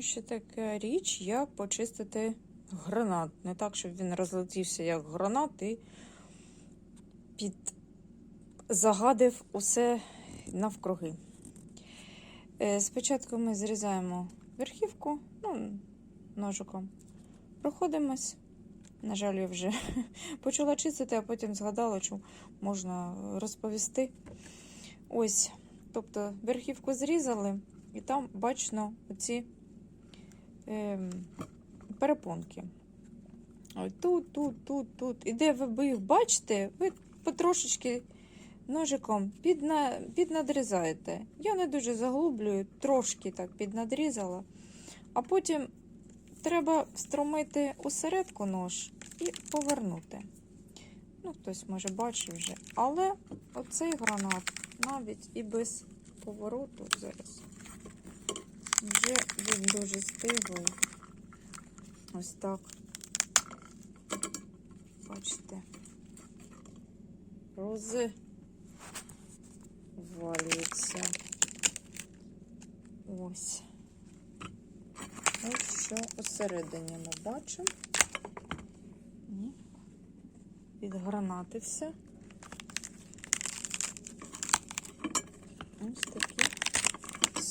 Ще така річ, як почистити гранат. Не так, щоб він розлетівся як гранат і під загадив усе навкруги. Е, Спочатку ми зрізаємо верхівку, ну, ножиком. Проходимось. На жаль, я вже почала чистити, а потім згадала, що можна розповісти. Ось, тобто верхівку зрізали, і там бачно оці ем, перепонки. Ой, Тут, тут, тут, тут. І де ви їх бачите, ви потрошечки ножиком підна, піднадрізаєте. Я не дуже заглублюю, трошки так піднадрізала. А потім треба встромити усередку нож і повернути. Ну, хтось може бачив вже. Але оцей гранат навіть і без повороту зараз. Вже він дуже стиглий. Ось так. Бачите. Рози валюється. Ось. Ось що усередині ми бачимо. Ні. Відгранатився. Ось такий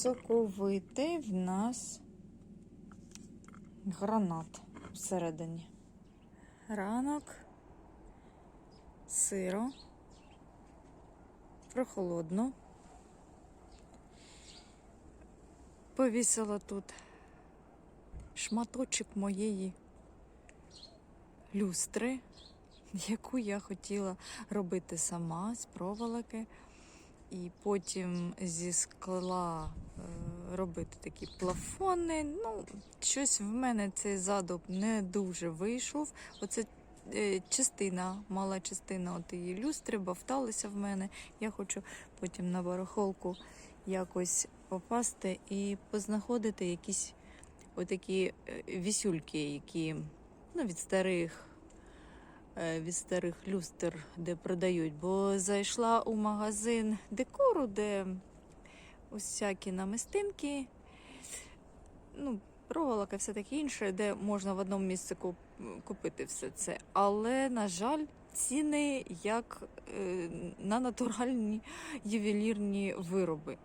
соковитий в нас гранат всередині. Ранок, сиро, прохолодно. Повісила тут шматочок моєї люстри, яку я хотіла робити сама з проволоки. І потім зі скла е, робити такі плафони. Ну, щось в мене цей задуб не дуже вийшов. Оце е, частина, мала частина тієї люстри, бавталися в мене. Я хочу потім на барахолку якось попасти і познаходити якісь отакі е, вісюльки, які ну, від старих. Е, Від старих люстр, де продають, бо зайшла у магазин декору, де усякі намистинки, ну, проволока, все таке інше, де можна в одному місці купити все це. Але, на жаль, ціни як е, на натуральні ювелірні вироби.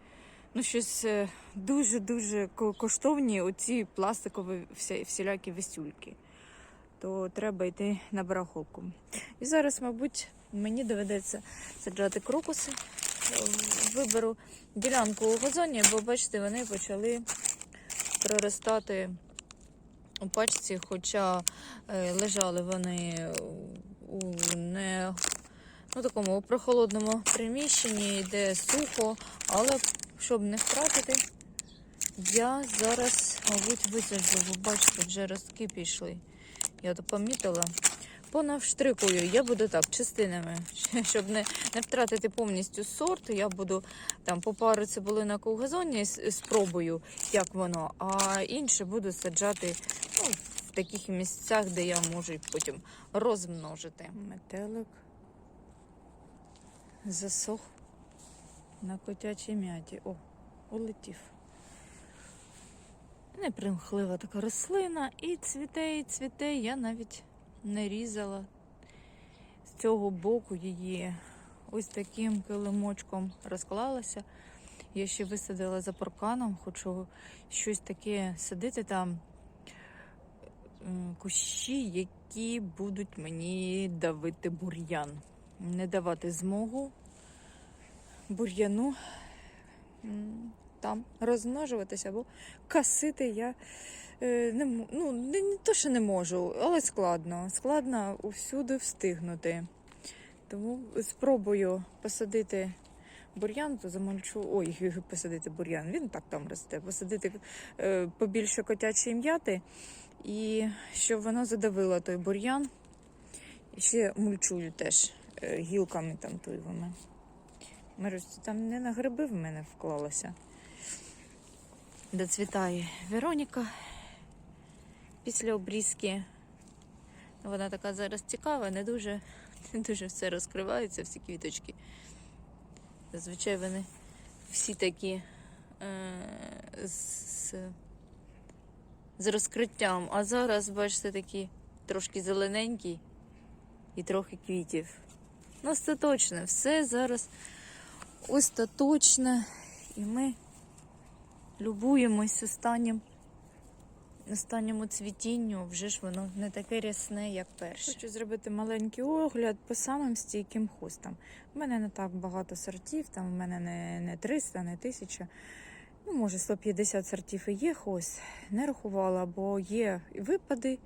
Ну, щось е, дуже-дуже коштовні оці пластикові всі, всілякі весюльки. То треба йти на барахолку. І зараз, мабуть, мені доведеться саджати крокуси. Виберу ділянку у газоні, бо бачите, вони почали проростати у пачці, хоча е, лежали вони у не ну, такому прохолодному приміщенні, де сухо, але щоб не втратити, я зараз, мабуть, висаджу, бо бачите, вже ростки пішли. Я помітила. Понавштрикую, я буду так, частинами, щоб не, не втратити повністю сорт. Я буду там по пару цибулинок у газоні спробую, як воно, а інше буду саджати ну, в таких місцях, де я можу потім розмножити. Метелик засох на котячій м'яті. О, улетів. Непримхлива така рослина, і цвіте, і цвіте. Я навіть не різала з цього боку її ось таким килимочком розклалася. Я ще висадила за парканом, хочу щось таке садити там. Кущі, які будуть мені давити бур'ян. Не давати змогу бур'яну там розмножуватися або касити я е, не, ну, не, то, що не можу, але складно. Складно усюди встигнути. Тому спробую посадити бур'ян, то замальчу. Ой, посадити бур'ян, він так там росте. Посадити е, побільше котячої м'яти, і щоб воно задавило той бур'ян. І ще мульчую теж е, гілками там туйвими. Мирусь, там не на гриби в мене вклалося. Доцвітає Вероніка після обрізки. Вона така зараз цікава, не дуже, не дуже все розкривається, всі квіточки. Зазвичай вони всі такі е, з з розкриттям. А зараз, бачите, такі трошки зелененькі і трохи квітів. Ну, остаточне, все зараз остаточне. І ми любуємось останнім, останньому цвітінню. Вже ж воно не таке рясне, як перше. Хочу зробити маленький огляд по самим стійким хостам. У мене не так багато сортів, там у мене не, не 300, не 1000. Ну, може, 150 сортів і є хост. Не рахувала, бо є випади.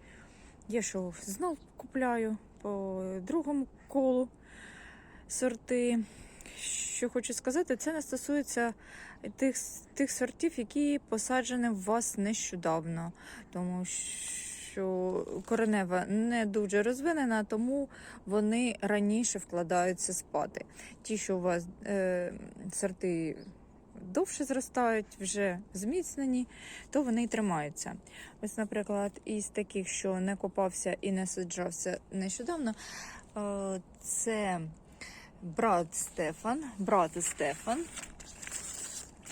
Є, що знов купляю по другому колу сорти. Що хочу сказати, це не стосується тих, тих сортів, які посаджені в вас нещодавно, тому що коренева не дуже розвинена, тому вони раніше вкладаються спати. Ті, що у вас е, сорти довше зростають, вже зміцнені, то вони й тримаються. Ось, наприклад, із таких, що не копався і не саджався нещодавно, е, це брат Стефан, брат Стефан.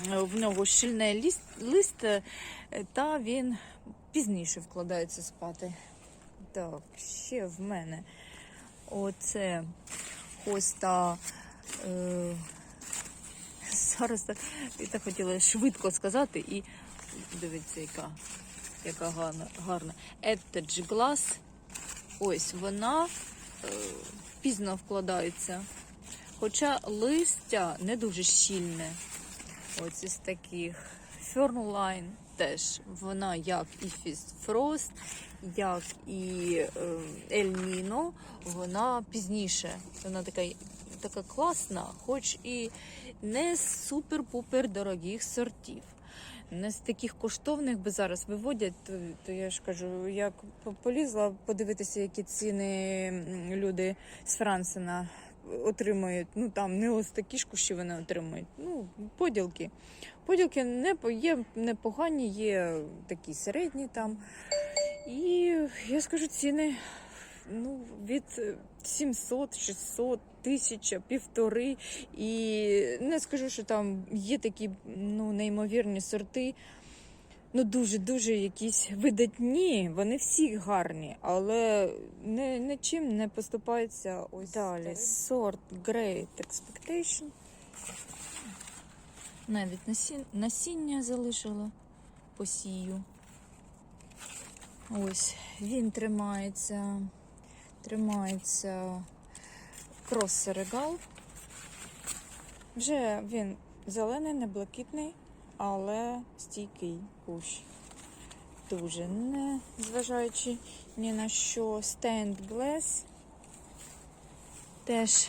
В нього щільне ліст, лист, е, та він пізніше вкладається спати. Так, ще в мене оце хоста. Е, зараз так, я так хотіла швидко сказати, і дивіться, яка, яка гарна. гарна. Ettage Glass. Ось вона е, пізно вкладається. Хоча листя не дуже щільне. Ось із таких. Fernline теж вона як і Frost, як і е, El вона пізніше. Вона така, така класна, хоч і не з супер-пупер дорогих сортів. Не з таких коштовних би зараз виводять, то, то я ж кажу, як полізла подивитися, які ціни люди з Франсена отримують. Ну там не ось такі ж кущі вони отримують. Ну, поділки. Поділки не, є непогані, є такі середні там. І я скажу ціни ну, від 700, 600, тисяча, півтори. І не скажу, що там є такі ну, неймовірні сорти. Ну, дуже-дуже якісь видатні, вони всі гарні, але не, нічим не поступається ось далі. Сорт Great Expectation. Навіть насіння, насіння залишила посію. Ось він тримається, тримається крос серегал. Вже він зелений, не блакитний, але стійкий кущ. Дуже не зважаючи ні на що Stand Glass. Теж,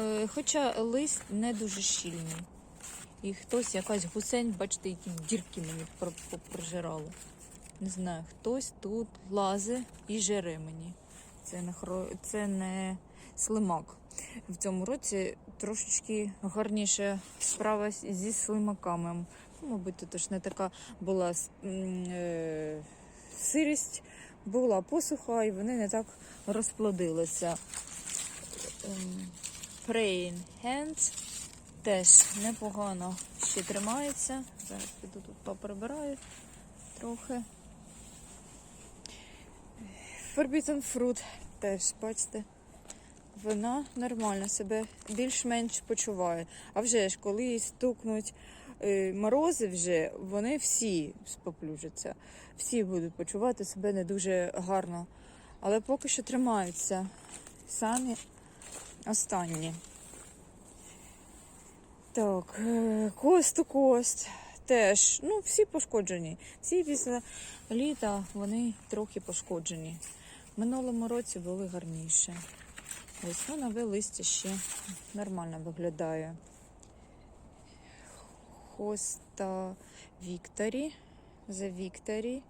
е, хоча лист не дуже щільний. І хтось, якась гусень, бачите, які дірки мені про- прожирало. Не знаю, хтось тут лазе і жере мені. Це не, хро... це не слимак. В цьому році трошечки гарніша справа зі слимаками. Мабуть, тут ж не така була е... сирість, була посуха, і вони не так розплодилися. Ем, Praying Hands теж непогано ще тримається. Зараз піду тут поприбираю трохи. Forbidden Fruit теж, бачите, вона нормально себе більш-менш почуває. А вже ж, коли стукнуть морози, вже вони всі споплюжаться, всі будуть почувати себе не дуже гарно. Але поки що тримаються самі останні. Так, е, кост у кост теж. Ну, всі пошкоджені. Всі після літа вони трохи пошкоджені. В минулому році були гарніше. Ось ну, нове листя ще нормально виглядає. Хоста Вікторі. За Вікторі.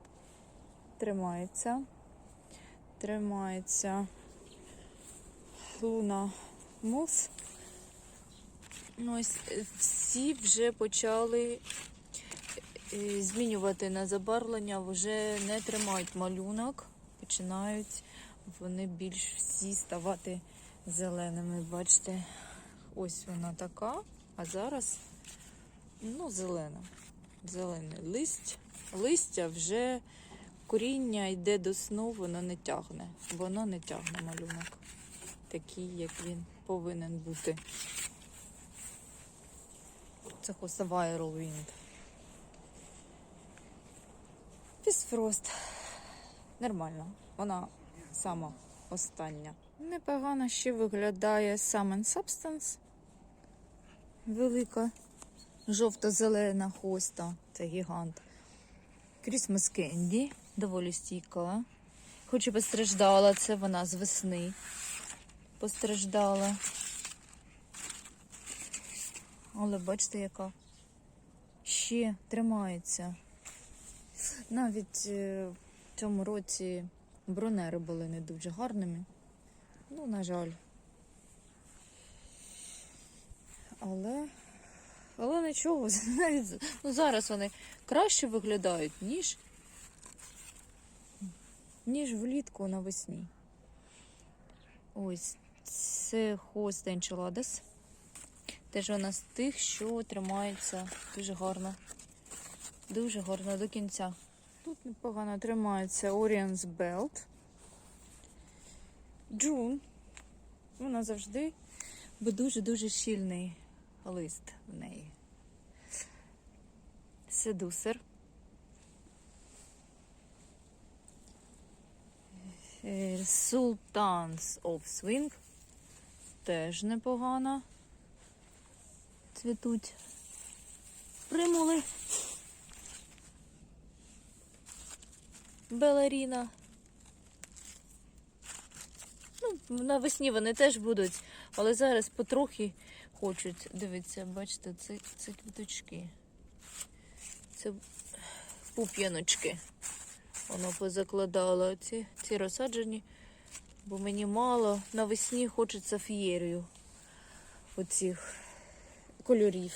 Тримається. Тримається Луна Мус. Ну, ось е, всі вже почали е, змінювати на забарвлення, вже не тримають малюнок, починають вони більш всі ставати зеленими. Бачите, ось вона така, а зараз ну, зелена. Зелений лист. Листя вже коріння йде до сну, воно не тягне. Воно не тягне малюнок. Такий, як він повинен бути. Це хоста Whirlwind. Фісфрост. Нормально. Вона сама остання. Непогано ще виглядає Summon Substance. Велика жовто-зелена хоста. Це гігант. Christmas Candy. Доволі стійка. Хоч і постраждала, це вона з весни. Постраждала. Але бачите, яка ще тримається. Навіть е, в цьому році бронери були не дуже гарними. Ну, на жаль. Але, але нічого, ну, зараз вони краще виглядають, ніж, ніж влітку навесні. Ось це хост Enchiladas. Теж вона з тих, що тримається дуже гарно. Дуже гарно до кінця. Тут непогано тримається Orion's Belt. Джун. Вона завжди, бо дуже-дуже щільний лист в неї. Седусер. Е, Sultans of Swing. Теж непогано. Цвітуть. Примули. Балеріна. Ну, навесні вони теж будуть, але зараз потрохи хочуть. Дивіться, бачите, це, це квіточки. Це пуп'яночки. Воно позакладало ці, ці розсаджені, бо мені мало. Навесні хочеться фієрію оцих кольорів.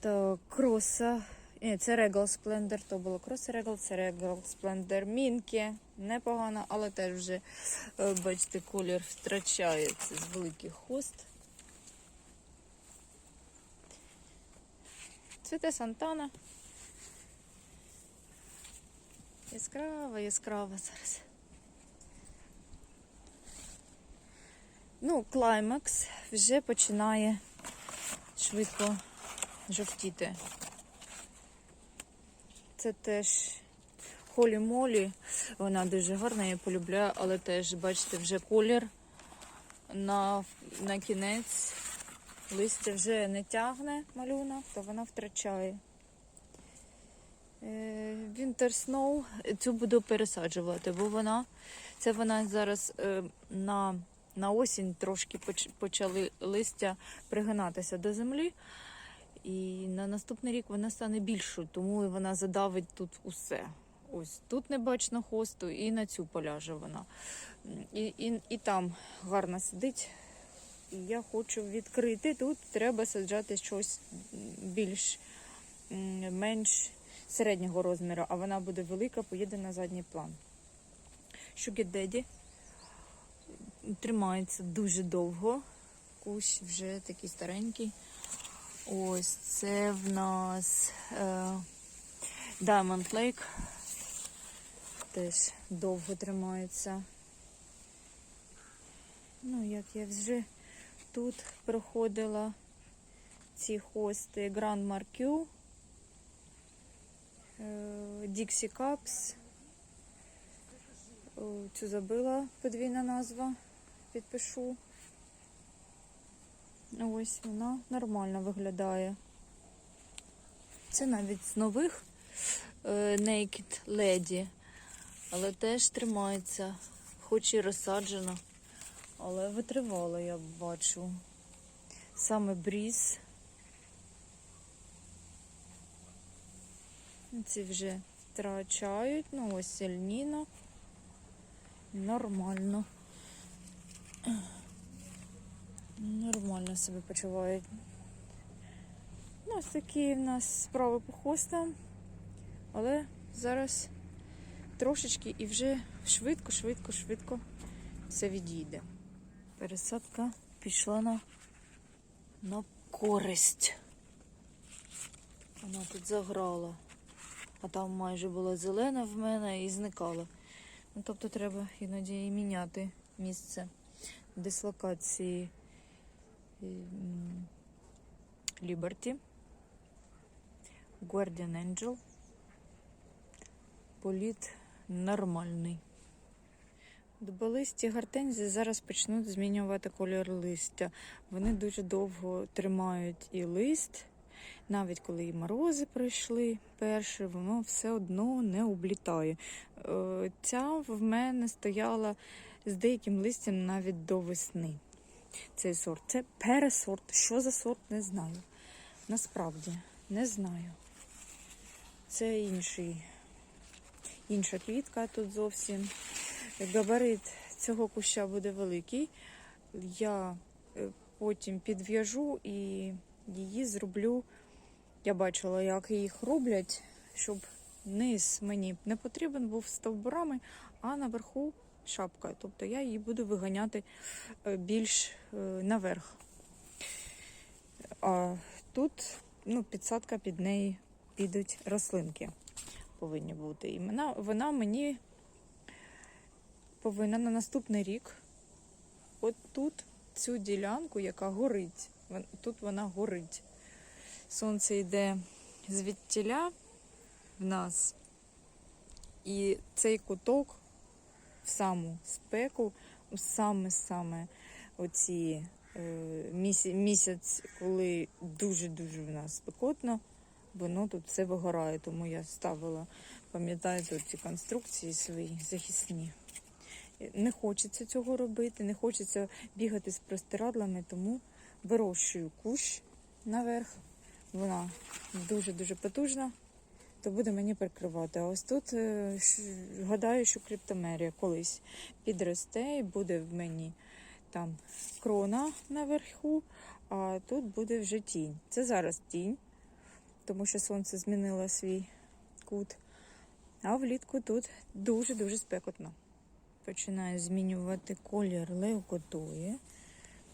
Так, кроса. Це Regal Splendor, то було Cross Regal, це Regal Splendor Мінкі. Непогано, але теж вже, е, бачите, колір втрачається з великих хост. Цвіте Сантана. Яскрава, яскрава зараз. Ну, клаймакс вже починає швидко жовтіти. Це теж холі молі. Вона дуже гарна, я полюбляю, але теж, бачите, вже колір на, на кінець листя вже не тягне малюнок, то вона втрачає. Winter Snow цю буду пересаджувати, бо вона це вона зараз е, на, на осінь трошки поч- почали листя пригинатися до землі. І на наступний рік вона стане більшою, тому вона задавить тут усе. Ось тут не бачно хосту, і на цю поляже вона. І, і, і там гарно сидить. І я хочу відкрити. Тут треба саджати щось більш менш середнього розміру, а вона буде велика, поїде на задній план. Daddy тримається дуже довго. Кущ вже такий старенький. Ось це в нас е, Diamond Lake. Теж довго тримається. Ну, як я вже тут проходила ці хости Grand Marquis, е, Dixie Cups. Цю забила подвійна назва, підпишу. Ось вона нормально виглядає. Це навіть з нових е, Naked Lady, але теж тримається, хоч і розсаджена, але витривала, я бачу. Саме бріз. Ці вже втрачають, ну ось сильніно. Нормально. Нормально себе почувають. Ну, ось такі в нас справи по хостам. Але зараз трошечки і вже швидко, швидко, швидко все відійде. Пересадка пішла на, на користь. Вона тут заграла. а там майже була зелена в мене і зникала. Ну, тобто треба іноді і міняти місце дислокації Liberty, Guardian Angel. Політ нормальний. Дуболисті гортензії зараз почнуть змінювати колір листя. Вони дуже довго тримають і лист, навіть коли і морози прийшли перші, воно все одно не облітає. Е, Ця в мене стояла з деяким листям навіть до весни. Цей сорт. Це пересорт. Що за сорт, не знаю. Насправді не знаю. Це інший, інша квітка тут зовсім. Габарит цього куща буде великий. Я е, потім підв'яжу і її зроблю. Я бачила, як їх роблять, щоб низ мені не потрібен був стовбурами, а наверху шапка. Тобто я її буду виганяти е, більш е, наверх. А тут ну, підсадка під неї підуть рослинки. Повинні бути. І вона, вона мені повинна на наступний рік. От тут цю ділянку, яка горить. Тут вона горить. Сонце йде звідтіля в нас. І цей куток в саму спеку, у саме-саме оці е, місяць, коли дуже-дуже в нас спекотно, воно тут все вигорає. Тому я ставила, пам'ятаєте, ці конструкції свої захисні. Не хочеться цього робити, не хочеться бігати з простирадлами, тому вирощую кущ наверх. Вона дуже-дуже потужна, то буде мені прикривати. А ось тут е, гадаю, що криптомерія колись підросте і буде в мені там крона наверху, а тут буде вже тінь. Це зараз тінь, тому що сонце змінило свій кут. А влітку тут дуже-дуже спекотно починає змінювати колір леукотої.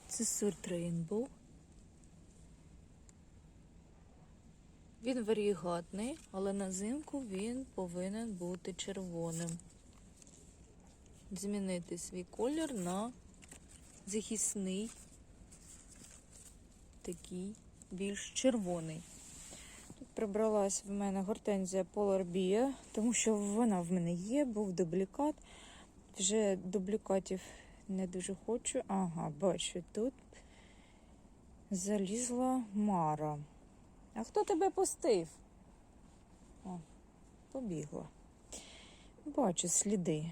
Це сорт Rainbow. Він варігатний, але на зимку він повинен бути червоним. Змінити свій колір на захисний, такий більш червоний. Тут прибралась в мене гортензія Polar Bia, тому що вона в мене є, був дублікат. Вже дублікатів не дуже хочу. Ага, бачу, тут залізла Мара. А хто тебе пустив? О, побігла. Бачу сліди.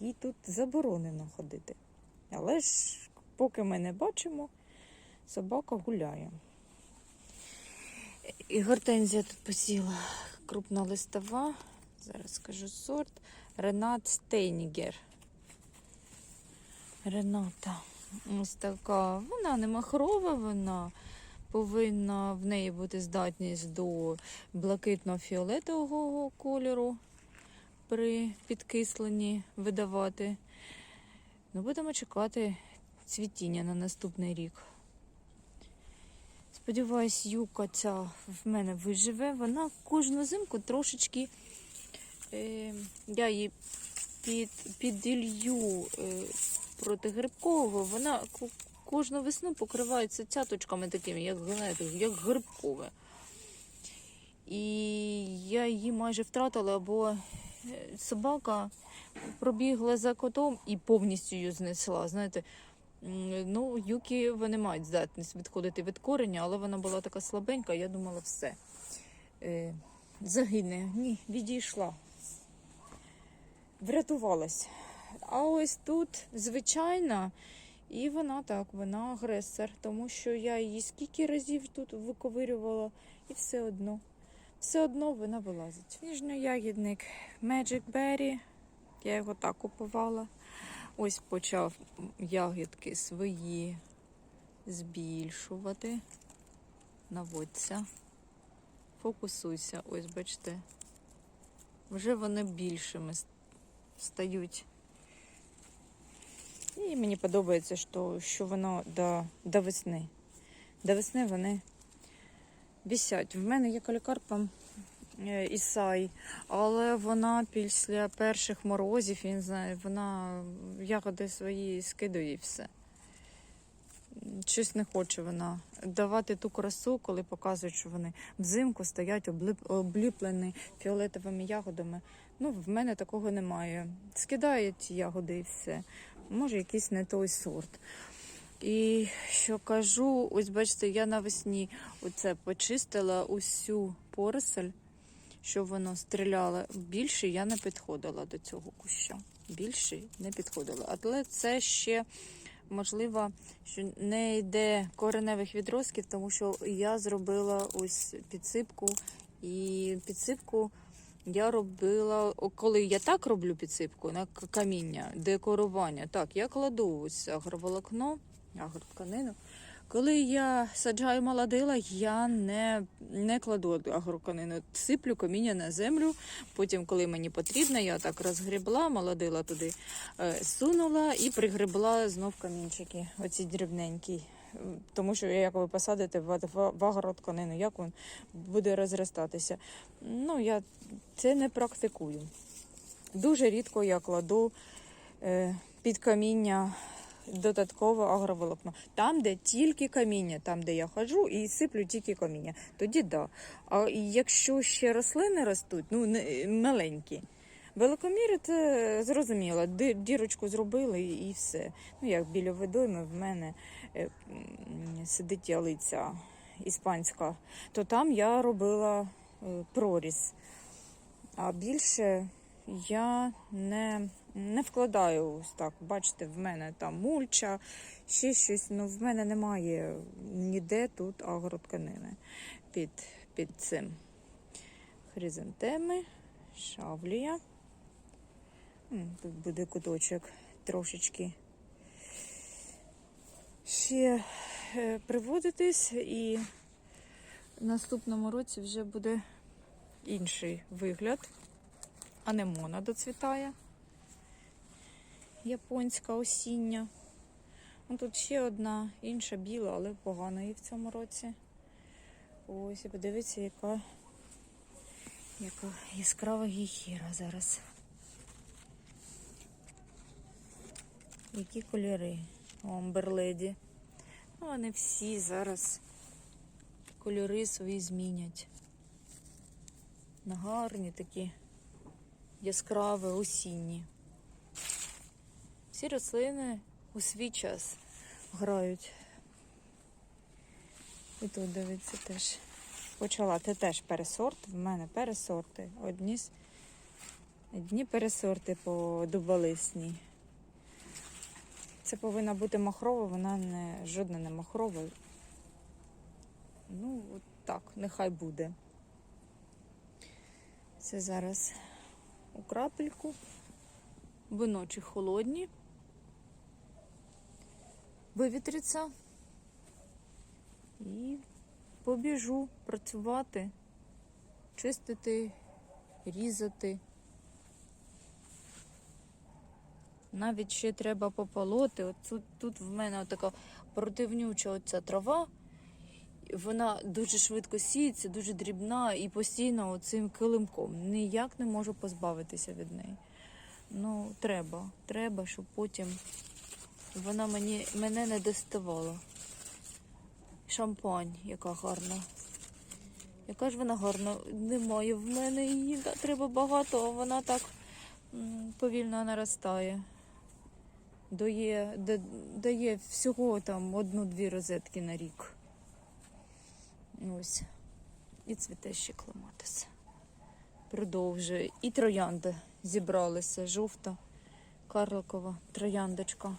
Їй тут заборонено ходити. Але ж, поки ми не бачимо, собака гуляє. І гортензія тут посіла крупна листова. Зараз скажу сорт. Ренат Стейнігер. Рената. Ось така. Вона не махрова, вона повинна в неї бути здатність до блакитно-фіолетового кольору при підкисленні видавати. Ну, будемо чекати цвітіння на наступний рік. Сподіваюсь, юка ця в мене виживе. Вона кожну зимку трошечки. Е, я її під, піділью е, проти грибкового, вона кожну весну покривається цяточками такими, як, знаєте, як грибкове. І я її майже втратила, бо е, собака пробігла за котом і повністю її знесла. Знаєте, ну, юки вони мають здатність відходити від кореня, але вона була така слабенька, я думала, все. Е, загине. Ні, відійшла. Врятувалась. А ось тут звичайна, і вона так, вона агресор, тому що я її скільки разів тут виковирювала, і все одно. Все одно вона вилазить. Ніжноягідник Magic Berry. Я його так купувала. Ось почав ягідки свої збільшувати. Наводься. Фокусуйся, ось бачите. Вже вони більшими стають. І мені подобається, що, що воно до, до весни. До весни вони вісять. В мене є калікарпа е, Ісай, але вона після перших морозів, не знаю, вона ягоди свої скидує і все. Щось не хоче вона давати ту красу, коли показують, що вони взимку стоять обліплені фіолетовими ягодами. Ну, в мене такого немає. Скидають ягоди і все. Може, якийсь не той сорт. І що кажу, ось бачите, я навесні оце почистила усю поросель, щоб воно стріляло. Більше я не підходила до цього куща. Більше не підходила. Але це ще можливо, що не йде кореневих відростків, тому що я зробила ось підсипку. І підсипку я робила, коли я так роблю підсипку на каміння, декорування, так, я кладу ось агроволокно, агротканину. Коли я саджаю молодила, я не, не кладу агроканину. Сиплю каміння на землю. Потім, коли мені потрібно, я так розгрібла, молодила туди, е, сунула і пригребла знов камінчики, оці дрібненькі. Тому що як ви посадите в, в, в як він буде розростатися. Ну, я це не практикую. Дуже рідко я кладу е, під каміння додаткове агроволокно. Там, де тільки каміння, там, де я ходжу, і сиплю тільки каміння. Тоді да. А якщо ще рослини ростуть, ну маленькі. Великоміри це зрозуміло, дірочку зробили і все. Ну, як біля водойми в мене е, сидить ялиця іспанська, то там я робила е, проріз. А більше я не, не вкладаю ось так. Бачите, в мене там мульча, ще щось. Ну, в мене немає ніде тут агротканини під, під цим. Хризантеми, шавлія. Тут буде куточок трошечки ще е, приводитись, і в наступному році вже буде інший вигляд. Анемона доцвітає. Японська осіння. Ну, тут ще одна інша біла, але погана її в цьому році. Ось, і подивіться, яка, яка яскрава гіхіра зараз. Які кольори у Амберледі. Ну, вони всі зараз кольори свої змінять. Гарні такі яскраві, осінні. Всі рослини у свій час грають. І тут дивиться теж. Почала. Це теж пересорт. В мене пересорти. Одні, одні пересорти по дуболисній. Це повинна бути махрова, вона не жодна не махрова. Ну, от так, нехай буде. Це зараз у крапельку. Бо ночі холодні. Вивітриться. І побіжу працювати, чистити, різати. Навіть ще треба пополоти. От тут, тут в мене така противнюча оця трава. Вона дуже швидко сіється, дуже дрібна і постійно оцим килимком. Ніяк не можу позбавитися від неї. Ну, треба, треба, щоб потім вона мені, мене не доставала. Шампань, яка гарна. Яка ж вона гарна. Немає в мене її. Треба багато, а вона так повільно наростає. Дає, дає всього там одну-дві розетки на рік. Ось. І цвіте ще кламатися. Продовжує. І троянди зібралися. Жовта, карликова трояндочка.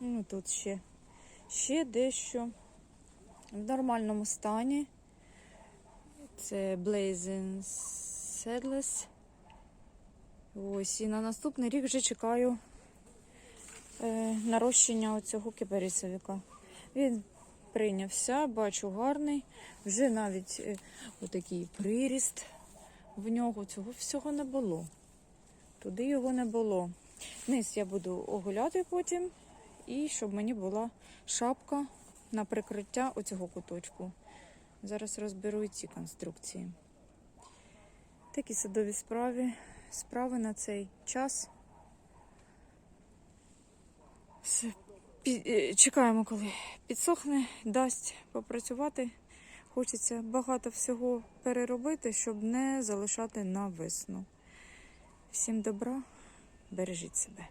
Ну, тут ще, ще дещо в нормальному стані. Це Blazing Sedless. Ось, і на наступний рік вже чекаю е, нарощення оцього кипарисовика. Він прийнявся, бачу гарний. Вже навіть е, отакий приріст в нього. Цього всього не було. Туди його не було. Низ я буду оголяти потім, і щоб мені була шапка на прикриття оцього куточку. Зараз розберу і ці конструкції. Такі садові справи, справи на цей час. Все. Е, Чекаємо, коли підсохне, дасть попрацювати. Хочеться багато всього переробити, щоб не залишати на весну. Всім добра, бережіть себе.